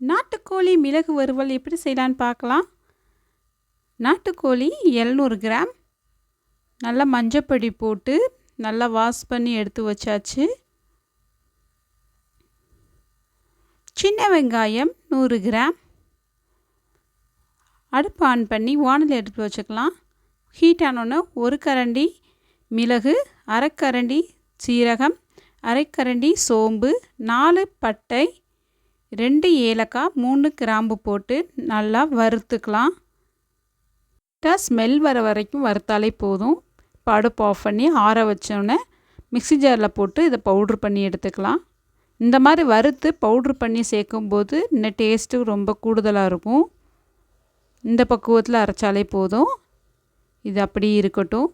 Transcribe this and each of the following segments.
நாட்டுக்கோழி மிளகு வறுவல் எப்படி செய்யலான்னு பார்க்கலாம். நாட்டுக்கோழி எழுநூறு கிராம். நல்லா மஞ்சப்பொடி போட்டு நல்லா வாஷ் பண்ணி எடுத்து வச்சாச்சு. சின்ன வெங்காயம் நூறு கிராம். அடுப்பு ஆன் பண்ணி வானல் எடுத்து வச்சுக்கலாம். ஹீட் ஆனோன்னே ஒரு கரண்டி மிளகு அரைக்கரண்டி சீரகம் அரைக்கரண்டி சோம்பு நாலு பட்டை ரெண்டு ஏலக்காய் மூணு கிராம்பு போட்டு நல்லா வறுத்துக்கலாம். ஸ்மெல் வர வரைக்கும் வறுத்தாலே போதும். இப்போ அடுப்பு ஆஃப் பண்ணி ஆற வச்சோடனே மிக்சி ஜாரில் போட்டு இதை பவுட்ரு பண்ணி எடுத்துக்கலாம். இந்த மாதிரி வறுத்து பவுட்ரு பண்ணி சேர்க்கும்போது இன்னும் டேஸ்ட்டு ரொம்ப கூடுதலாக இருக்கும். இந்த பக்குவத்தில் அரைச்சாலே போதும். இது அப்படி இருக்கட்டும்.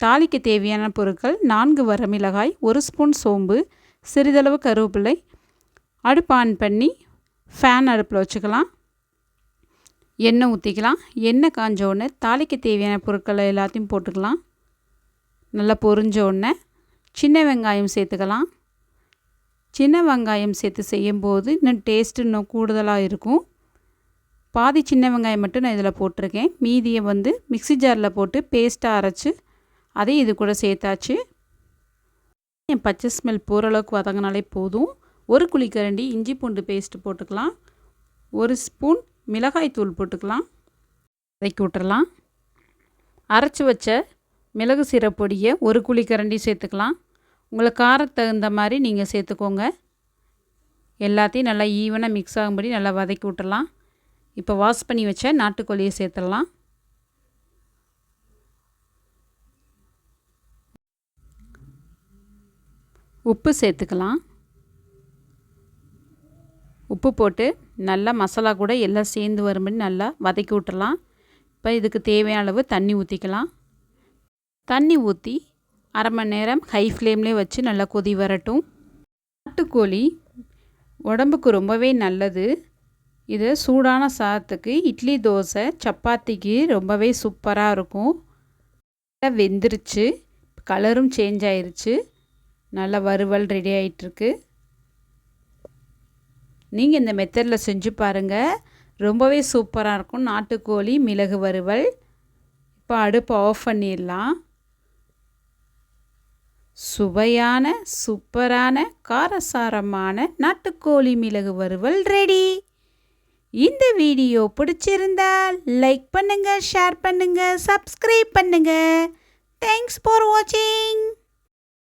தாளிக்க தேவையான பொருட்கள் நான்கு வரமிளகாய் ஒரு ஸ்பூன் சோம்பு சிறிதளவு கருவேப்பிலை அடுப்பு ஆன் பண்ணி ஃபேன் அடுப்பில் வச்சுக்கலாம். எண்ணெய் ஊற்றிக்கலாம் எண்ணெய் காஞ்ச உடனே தாளிக்க தேவையான பொருட்களை எல்லாத்தையும் போட்டுக்கலாம். நல்லா பொரிஞ்ச உடனே சின்ன வெங்காயம் சேர்த்துக்கலாம். சின்ன வெங்காயம் சேர்த்து செய்யும்போது இன்னும் டேஸ்ட்டு இன்னும் கூடுதலாக இருக்கும். பாதி சின்ன வெங்காயம் மட்டும் நான் இதில் போட்டிருக்கேன். மீதியை வந்து மிக்சி ஜாரில் போட்டு பேஸ்ட்டாக அரைச்சி அதையும் இது கூட சேர்த்தாச்சு. என் பச்சை ஸ்மெல் போகிற அளவுக்கு வதங்கினாலே போதும். ஒரு குழிக்கரண்டி இஞ்சி பூண்டு பேஸ்ட்டு போட்டுக்கலாம். ஒரு ஸ்பூன் மிளகாய் தூள் போட்டுக்கலாம். வதக்கி விட்டுறலாம். அரைச்சி வச்ச மிளகு சீரப்பொடியை ஒரு குழிக்கரண்டி சேர்த்துக்கலாம். உங்களுக்கு காரத்துக்கு தகுந்த மாதிரி நீங்கள் சேர்த்துக்கோங்க. எல்லாத்தையும் நல்லா ஈவனாக மிக்ஸ் ஆகும்படி நல்லா வதக்கி விட்டுடலாம் இப்போ வாஷ் பண்ணி வச்ச நாட்டுக்கோழியை சேர்த்துடலாம். உப்பு சேர்த்துக்கலாம். உப்பு போட்டு நல்லா மசாலா கூட எல்லாம் சேர்ந்து வரும்படி நல்லா வதக்கி விட்டுறலாம். இப்போ இதுக்கு தேவையான அளவு தண்ணி ஊற்றிக்கலாம் தண்ணி ஊற்றி அரை மணி நேரம் ஹை ஃப்ளேம்லேயே வச்சு நல்லா கொதி வரட்டும். நாட்டுக்கோழி உடம்புக்கு ரொம்பவே நல்லது. இது சூடான சாதத்துக்கு இட்லி தோசை சப்பாத்திக்கு ரொம்பவே சூப்பராக இருக்கும். நல்லா வெந்துருச்சு. கலரும் சேஞ்ச் ஆயிருச்சு. நல்லா வறுவல் ரெடி ஆகிட்டுருக்கு நீங்கள் இந்த மெத்தடில் செஞ்சு பாருங்கள் ரொம்பவே சூப்பராக இருக்கும். நாட்டுக்கோழி மிளகு வறுவல். இப்போ அடுப்பை ஆஃப் பண்ணிடலாம். சுவையான சூப்பரான காரசாரமான நாட்டுக்கோழி மிளகு வறுவல் ரெடி இந்த வீடியோ பிடிச்சிருந்தால் லைக் பண்ணுங்கள் ஷேர் பண்ணுங்கள் சப்ஸ்கிரைப் பண்ணுங்கள் தேங்க்ஸ் ஃபார் வாட்சிங்